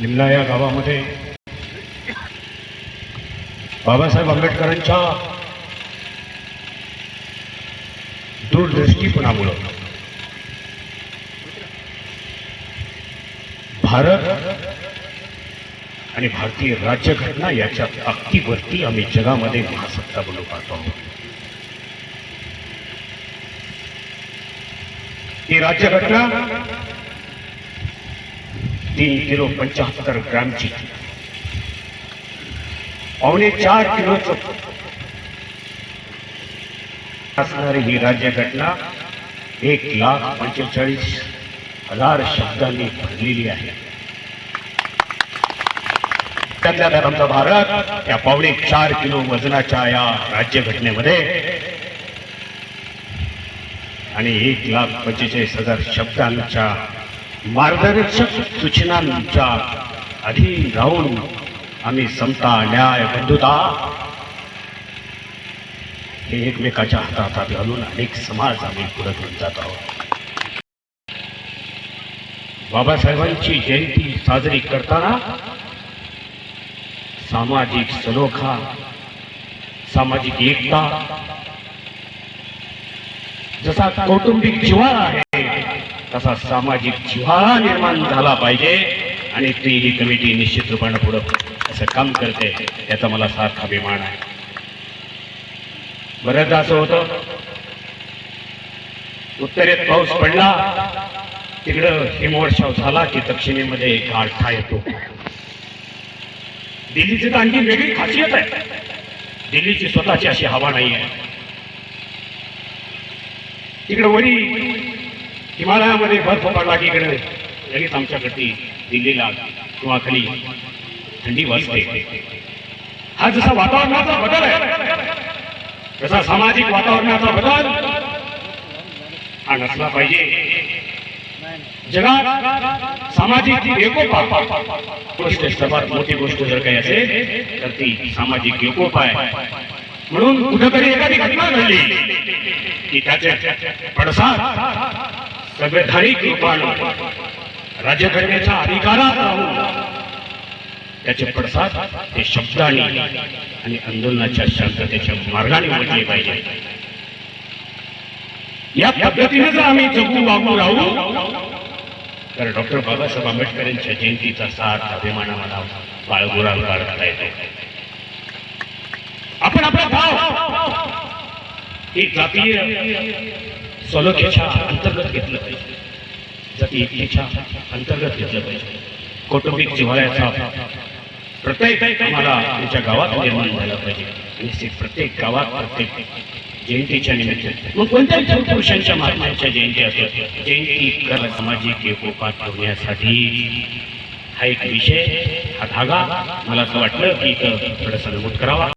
निमला या गावामध्ये बाबासाहेब आंबेडकरांच्या दूरदृष्टीपणामुळं भारत आणि भारतीय राज्यघटना याच्या ताकदीवरती आम्ही जगामध्ये महासत्ता बनवू पाहतो आहोत. ही राज्यघटना तीन किलो पंच्याहत्तर ग्रॅमची पावणे चार किलोचं असणारी ही राज्यघटना एक लाख पंचेचाळीस हजार शब्दांनी भरलेली आहे। त्यातल्या त्यात आमचा भारत या पावणे चार किलो वजनाच्या या राज्यघटनेमध्ये आणि एक लाख पंचेचाळीस हजार शब्दांच्या मार्गदर्शक सूचनांच्या अधीन राहून आम्ही समता न्याय बंधुता हे एकमेकाच्या हातात हात घालून अनेक समाज आम्ही पुढे घेऊन जात आहोत. बाबासाहेबांची जयंती साजरी करताना सामाजिक सलोखा सामाजिक एकता जसा कौटुंबिक जीवन आहे तसा सामाजिक जिव्हाळा निर्माण झाला पाहिजे आणि ती ही कमिटी निश्चित रूपानं पुढं असं काम करते याचा मला सारखा अभिमान आहे. बऱ्याचदा असं होतं उत्तरेत पाऊस पडला तिकडं हिमवर्षाव झाला की दक्षिणेमध्ये गारठा येतो. दिल्लीची तर आणखी वेगळी खासियत आहे. दिल्लीची स्वतःची अशी हवा नाही आहे तिकडं वरी हिमालयामध्ये बर्फ पडला की इकडे. लगेच आमच्याकडती दिल्लीला किंवा खाली थंडी वाजते. हा जसा वातावरणाचा बदल आहे तसा सामाजिक वातावरणाचा बदल हा नसला पाहिजे. जगात सामाजिक एकोपा गोष्ट सर्वात मोठी गोष्ट जर काही असेल तर ती सामाजिक एकोपा आहे म्हणून कुठेतरी एखादी घटना घडली की त्याचे पडसाद संवैधानिक रूपानं राज्यघटनेच्या अधिकारात राहून त्याचे पडसाद ते शब्दाने आणि आंदोलनाच्या शांततेच्या मार्गाने म्हटले पाहिजे. या पद्धतीने जर आम्ही जगू वागू राहू. तर डॉक्टर बाबासाहेब आंबेडकर यांच्या जयंतीचा सार अभिमान आम्हाला बाळगुरा करता येतो. आपण आपला भाव ही जातीय सलोख्याच्या अंतर्गत घेतलं पाहिजे. जाती एकीच्या अंतर्गत घेतलं पाहिजे. कौटुंबिक जिव्हाळ्याचा प्रत्येक आम्हाला तुमच्या गावात निर्माण झाला पाहिजे. आणि प्रत्येक गावात प्रत्येक जयंतीच्या निमित्त. मग कोणत्या पुरुषांच्या महात्म्यांच्या जयंती असतात? जयंती कर सामाजिक एकोपात ठेवण्यासाठी. हा एक विषय हा धागा. मला असं वाटलं की इथं थोडंसं नमूद करावा.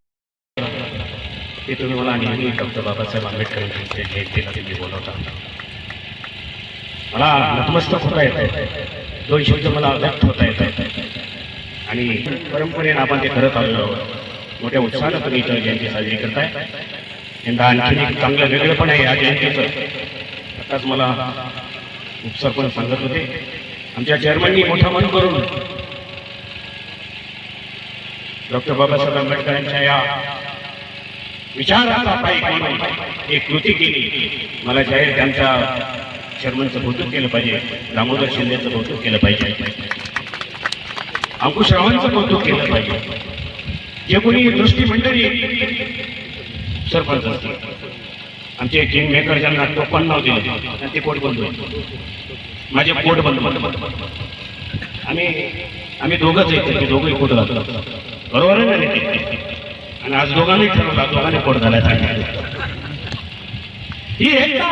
ते तुम्ही मला नेहमी डॉक्टर बाबासाहेब आंबेडकर जयंतीला तुम्ही बोलवता. मला नतमस्तक होता येत दोन शब्द मला व्यक्त होता येत आणि परंपरेनं आपण ते करत आलेलो आहोत मोठ्या उत्साहानं तुम्ही इथं जयंती साजरी करताय. यंदा आणखी एक चांगलं वेगळं पण आहे या जयंतीचं. आताच मला उपसरपण सांगत होते आमच्या चेअरमननी मोठा मन करून डॉक्टर बाबासाहेब आंबेडकरांच्या या विचाराचा पायी म्हणून एक कृती केली. मला जाहीर त्यांच्या शर्मांचं कौतुक केलं पाहिजे. दामोदर शिंदेचं कौतुक केलं पाहिजे. अंकुशरावांचं कौतुक केलं पाहिजे. जे कोणी दृष्टी मंडळी सरपंच असतील. आमचे किंग मेकर ज्यांना टोपण नाव दिलं ते पोट बंद होते माझे पोट बंद बंद बंद आम्ही आम्ही दोघंच येतो ते दोघंही पोट घालतो बरोबर आहे ना आणि आज दोघांनी ठरवला दोघांनी पोट घालायचं ही एकता.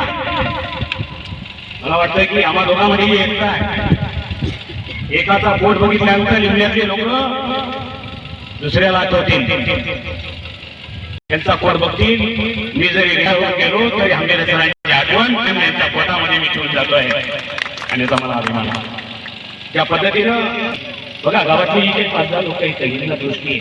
मला वाटतं की आम्हा दोघांमध्ये ही एकता आहे. एकाचा पोट बघितल्यानंतर लिमल्यातले लोक दुसऱ्याला आठवतील त्यांचा पोट बघतील. मी जरी घ्यावर गेलो तरी आंबेडकर सरांची आठवण त्यांच्या पोटामध्ये मी ठेवून जातो आहे आणि याचा मला अभिमान त्या पद्धतीनं बघा गावातली जी पाच दहा लोक आहेत दृष्टी